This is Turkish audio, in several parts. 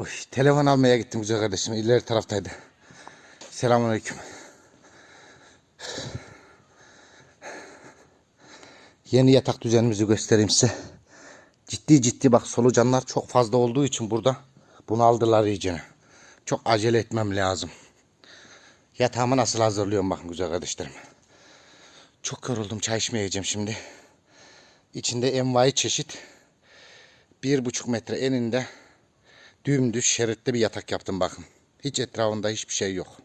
Oy, telefon almaya gittim güzel kardeşim. İleri taraftaydı. Selamünaleyküm. Yeni yatak düzenimizi göstereyim size. Ciddi ciddi bak solucanlar çok fazla olduğu için burada bunu aldılar iyicene. Çok acele etmem lazım. Yatağımı nasıl hazırlıyorum bakın güzel kardeşlerim. Çok yoruldum çay içmeye yiyeceğim şimdi. İçinde envai çeşit bir buçuk metre eninde dümdüz şeritli bir yatak yaptım bakın. Hiç etrafında hiçbir şey yok.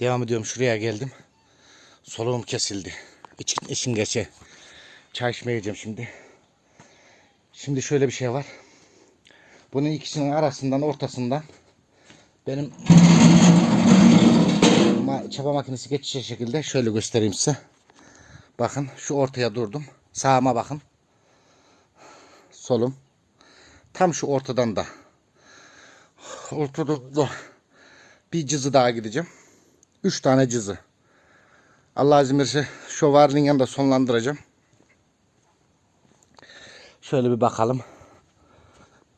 Devam ediyorum şuraya geldim. Soluğum kesildi. İçin, geçe. Çay içmeye yiyeceğim şimdi. Şimdi şöyle bir şey var. Bunun ikisinin arasından ortasından benim ma- çapa makinesi geçecek şekilde şöyle göstereyim size. Bakın şu ortaya durdum. Sağıma bakın. Solum. Tam şu ortadan da. Ortada da bir cızı daha gideceğim. Üç tane cızı. Allah izin verirse şu varlığın yanında sonlandıracağım. Şöyle bir bakalım.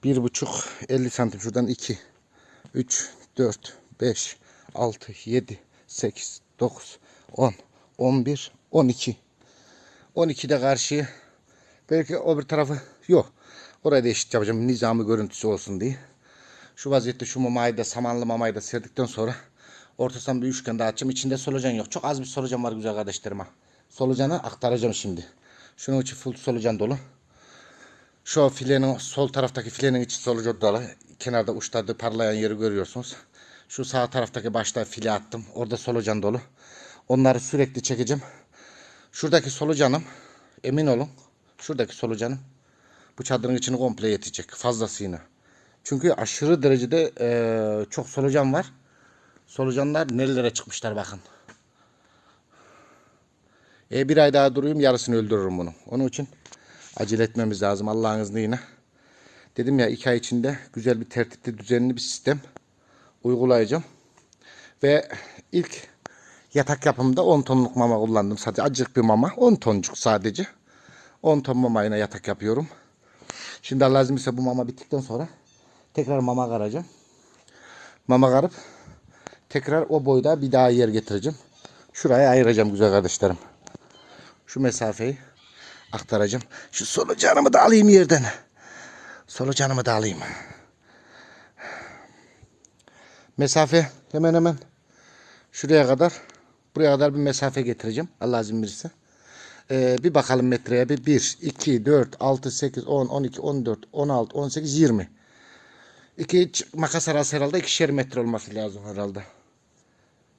Bir buçuk 50 santim şuradan 2 3 4 5 6 7 8 9 10 11 12 12 de karşıyı belki o bir tarafı yok. Orayı da eşit yapacağım nizami görüntüsü olsun diye. Şu vaziyette şu mamayı da samanlı mamayı da serdikten sonra ortasından bir üçgen daha açacağım. İçinde solucan yok. Çok az bir solucan var güzel kardeşlerim ha. Solucanı aktaracağım şimdi. Şunun içi full solucan dolu. Şu filenin sol taraftaki filenin içi solucan dolu. Kenarda uçlarda parlayan yeri görüyorsunuz. Şu sağ taraftaki başta file attım. Orada solucan dolu. Onları sürekli çekeceğim. Şuradaki solucanım emin olun. Şuradaki solucanım bu çadırın içini komple yetecek. Fazlasıyla. Çünkü aşırı derecede eee, çok solucan var. Solucanlar nerelere çıkmışlar bakın. E bir ay daha durayım yarısını öldürürüm bunu. Onun için acele etmemiz lazım Allah'ın izniyle. Dedim ya iki ay içinde güzel bir tertipli düzenli bir sistem uygulayacağım. Ve ilk yatak yapımında 10 tonluk mama kullandım. Sadece acık bir mama. 10 toncuk sadece. 10 ton mamayla yatak yapıyorum. Şimdi izin verirse bu mama bittikten sonra tekrar mama karacağım. Mama karıp tekrar o boyda bir daha yer getireceğim. Şuraya ayıracağım güzel kardeşlerim. Şu mesafeyi aktaracağım. Şu solucanımı da alayım yerden. Solucanımı da alayım. Mesafe hemen hemen şuraya kadar buraya kadar bir mesafe getireceğim. Allah izin verirse. Ee, bir bakalım metreye bir 1, 2, 4, 6, 8, 10, 12, 14, 16, 18, 20. İki makas arası herhalde ikişer metre olması lazım herhalde.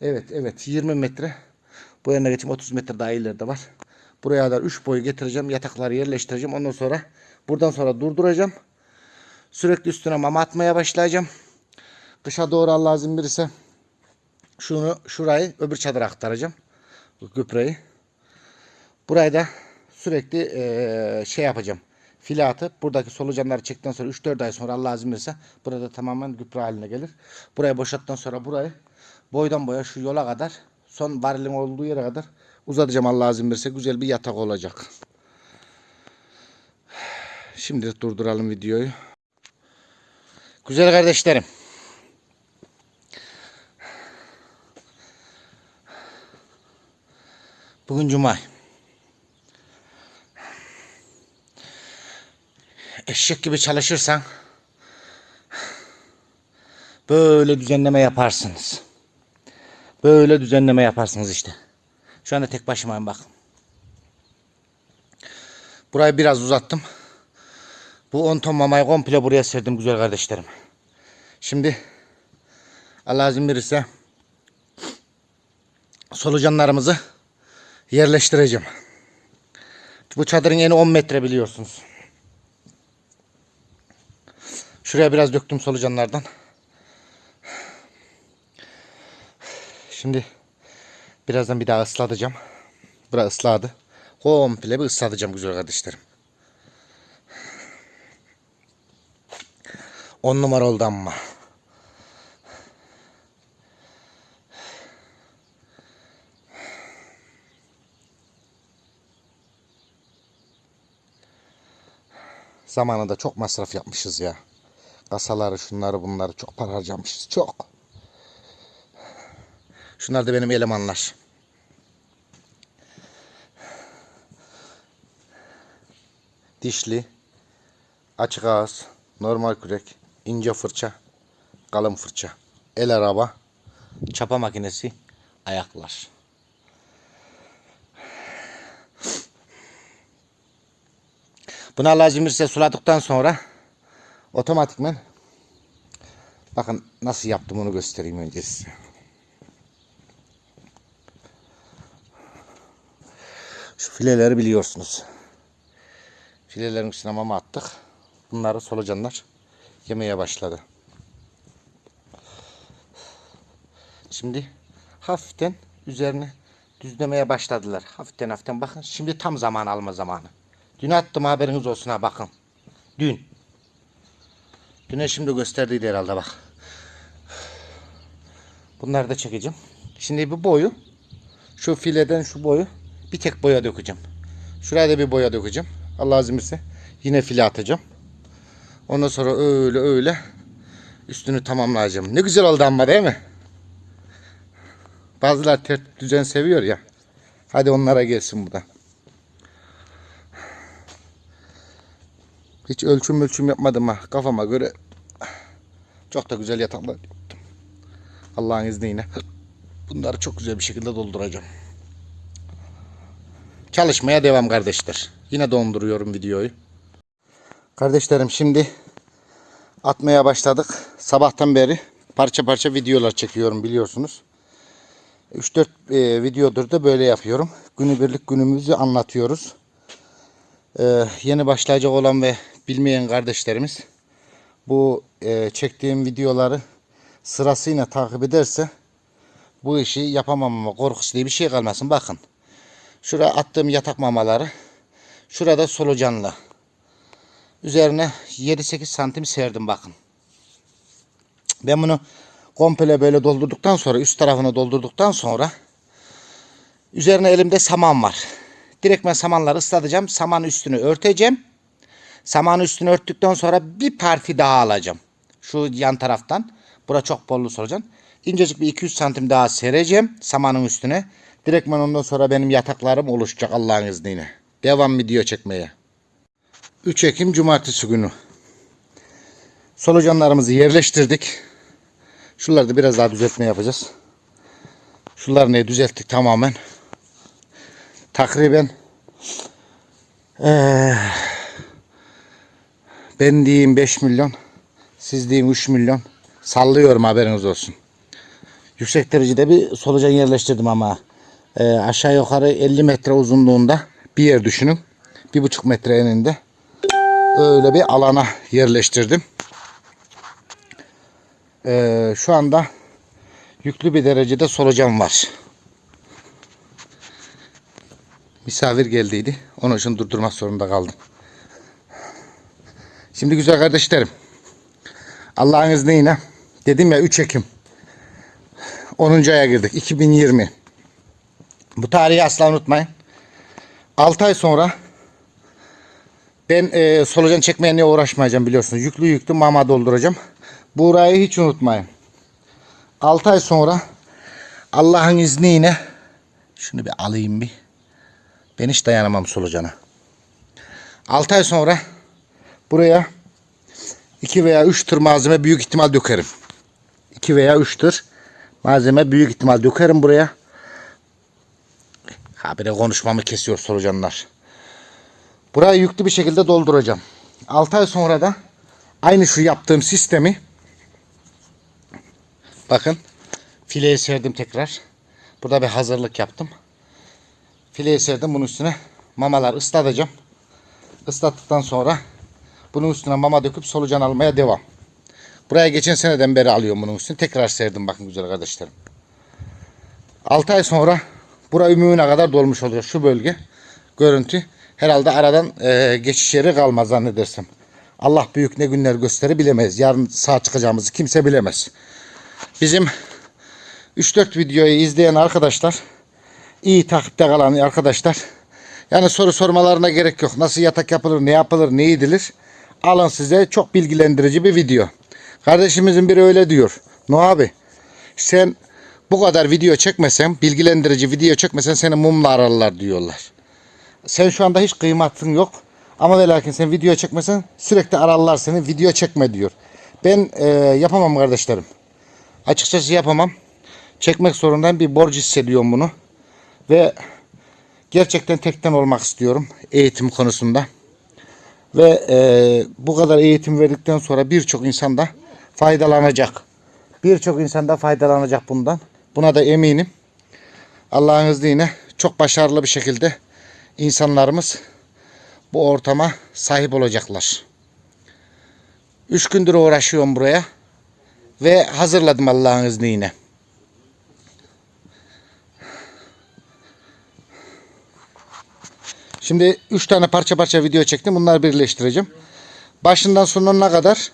Evet evet 20 metre. Bu yana geçeyim 30 metre daha ileride var. Buraya kadar 3 boyu getireceğim. Yatakları yerleştireceğim. Ondan sonra buradan sonra durduracağım. Sürekli üstüne mama atmaya başlayacağım. Dışa doğru Allah izin verirse şunu şurayı öbür çadıra aktaracağım. Bu güpreyi. Burayı da sürekli eee, şey yapacağım. File atıp buradaki solucanları çektikten sonra 3-4 ay sonra Allah izin verirse burada tamamen gübre haline gelir. Burayı boşalttıktan sonra burayı boydan boya şu yola kadar son varilin olduğu yere kadar uzatacağım Allah izin verirse güzel bir yatak olacak. Şimdi durduralım videoyu. Güzel kardeşlerim. Bugün Cuma. Eşek gibi çalışırsan böyle düzenleme yaparsınız. Böyle düzenleme yaparsınız işte. Şu anda tek başımayım bak. Burayı biraz uzattım. Bu 10 ton mamayı komple buraya serdim güzel kardeşlerim. Şimdi Allah izin verirse solucanlarımızı yerleştireceğim. Bu çadırın eni 10 metre biliyorsunuz. Şuraya biraz döktüm solucanlardan. Şimdi birazdan bir daha ıslatacağım. Bura ısladı. Komple bir ıslatacağım güzel kardeşlerim. 10 numara oldu ama. Zamanında çok masraf yapmışız ya. Kasaları şunları bunları çok para harcamışız. Çok. Şunlar da benim elemanlar. Dişli, açık ağız, normal kürek, ince fırça, kalın fırça, el araba, çapa makinesi, ayaklar. Buna lazımırsa suladıktan sonra otomatikmen bakın nasıl yaptım onu göstereyim önce size. Şu fileleri biliyorsunuz. Filelerin üstüne mama attık. Bunları solucanlar yemeye başladı. Şimdi hafiften üzerine düzlemeye başladılar. Hafiften hafiften bakın. Şimdi tam zaman alma zamanı. Dün attım haberiniz olsun ha bakın. Dün. Düne şimdi gösterdiydi herhalde bak. Bunları da çekeceğim. Şimdi bu boyu şu fileden şu boyu bir tek boya dökeceğim. Şuraya da bir boya dökeceğim. Allah izin verirse yine file atacağım. Ondan sonra öyle öyle üstünü tamamlayacağım. Ne güzel oldu ama değil mi? Bazılar tertip düzen seviyor ya. Hadi onlara gelsin bu da. Hiç ölçüm ölçüm yapmadım ha. Kafama göre çok da güzel yataklar yaptım. Allah'ın izniyle. Bunları çok güzel bir şekilde dolduracağım. Çalışmaya devam kardeşler. Yine donduruyorum videoyu. Kardeşlerim şimdi atmaya başladık. Sabahtan beri parça parça videolar çekiyorum biliyorsunuz. 3-4 e, videodur da böyle yapıyorum. Günübirlik günümüzü anlatıyoruz. Ee, yeni başlayacak olan ve bilmeyen kardeşlerimiz bu e, çektiğim videoları sırasıyla takip ederse bu işi yapamamama korkusu diye bir şey kalmasın. Bakın. Şuraya attığım yatak mamaları. Şurada solucanlı. Üzerine 7-8 santim serdim bakın. Ben bunu komple böyle doldurduktan sonra üst tarafını doldurduktan sonra üzerine elimde saman var. Direkt ben samanları ıslatacağım. Saman üstünü örteceğim. Saman üstünü örttükten sonra bir parti daha alacağım. Şu yan taraftan. Bura çok bollu solucan. İncecik bir 200 santim daha sereceğim samanın üstüne. Direkt ben ondan sonra benim yataklarım oluşacak Allah'ın izniyle. Devam video çekmeye. 3 Ekim Cumartesi günü. Solucanlarımızı yerleştirdik. Şuraları da biraz daha düzeltme yapacağız. Şunları düzelttik tamamen. Takriben eee ben diyeyim 5 milyon. Siz diyeyim 3 milyon. Sallıyorum haberiniz olsun. Yüksek derecede bir solucan yerleştirdim ama e, aşağı yukarı 50 metre uzunluğunda bir yer düşünün. Bir buçuk metre eninde. Öyle bir alana yerleştirdim. E, şu anda yüklü bir derecede solucan var. Misafir geldiydi. Onun için durdurmak zorunda kaldım. Şimdi güzel kardeşlerim. Allah'ın izniyle dedim ya 3 Ekim 10. aya girdik 2020. Bu tarihi asla unutmayın. 6 ay sonra ben e, solucan çekmeye niye uğraşmayacağım biliyorsunuz. Yüklü yüklü mama dolduracağım. Burayı hiç unutmayın. 6 ay sonra Allah'ın izniyle şunu bir alayım bir. Ben hiç dayanamam solucana. 6 ay sonra buraya 2 veya 3 tır malzeme büyük ihtimal dökerim. 2 veya 3 tır malzeme büyük ihtimal dökerim buraya. Habire konuşmamı kesiyor solucanlar. Burayı yüklü bir şekilde dolduracağım. 6 ay sonra da aynı şu yaptığım sistemi bakın fileye serdim tekrar. Burada bir hazırlık yaptım. Fileye serdim bunun üstüne mamalar ıslatacağım. Islattıktan sonra bunun üstüne mama döküp solucan almaya devam. Buraya geçen seneden beri alıyorum bunun üstüne. Tekrar serdim bakın güzel kardeşlerim. 6 ay sonra bura ümüğüne kadar dolmuş oluyor şu bölge. Görüntü. Herhalde aradan e, geçiş yeri kalmaz zannedersem. Allah büyük ne günler gösterir bilemeyiz. Yarın sağ çıkacağımızı kimse bilemez. Bizim 3-4 videoyu izleyen arkadaşlar iyi takipte kalan arkadaşlar yani soru sormalarına gerek yok. Nasıl yatak yapılır, ne yapılır, ne edilir Alın size çok bilgilendirici bir video. Kardeşimizin biri öyle diyor. No abi sen bu kadar video çekmesen, bilgilendirici video çekmesen seni mumla ararlar diyorlar. Sen şu anda hiç kıymatın yok. Ama ve lakin sen video çekmesen sürekli ararlar seni video çekme diyor. Ben e, yapamam kardeşlerim. Açıkçası yapamam. Çekmek zorundayım. Bir borç hissediyorum bunu. Ve gerçekten tekten olmak istiyorum eğitim konusunda. Ve e, bu kadar eğitim verdikten sonra birçok insan da faydalanacak. Birçok insan da faydalanacak bundan. Buna da eminim. Allah'ın izniyle çok başarılı bir şekilde insanlarımız bu ortama sahip olacaklar. Üç gündür uğraşıyorum buraya. Ve hazırladım Allah'ın izniyle. Şimdi 3 tane parça parça video çektim. Bunları birleştireceğim. Başından sonuna kadar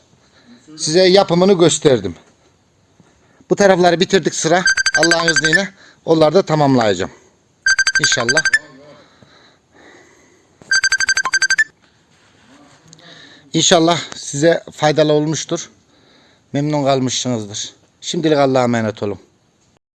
size yapımını gösterdim. Bu tarafları bitirdik sıra. Allah'ın izniyle. Onları da tamamlayacağım. İnşallah. İnşallah size faydalı olmuştur. Memnun kalmışsınızdır. Şimdilik Allah'a emanet olun.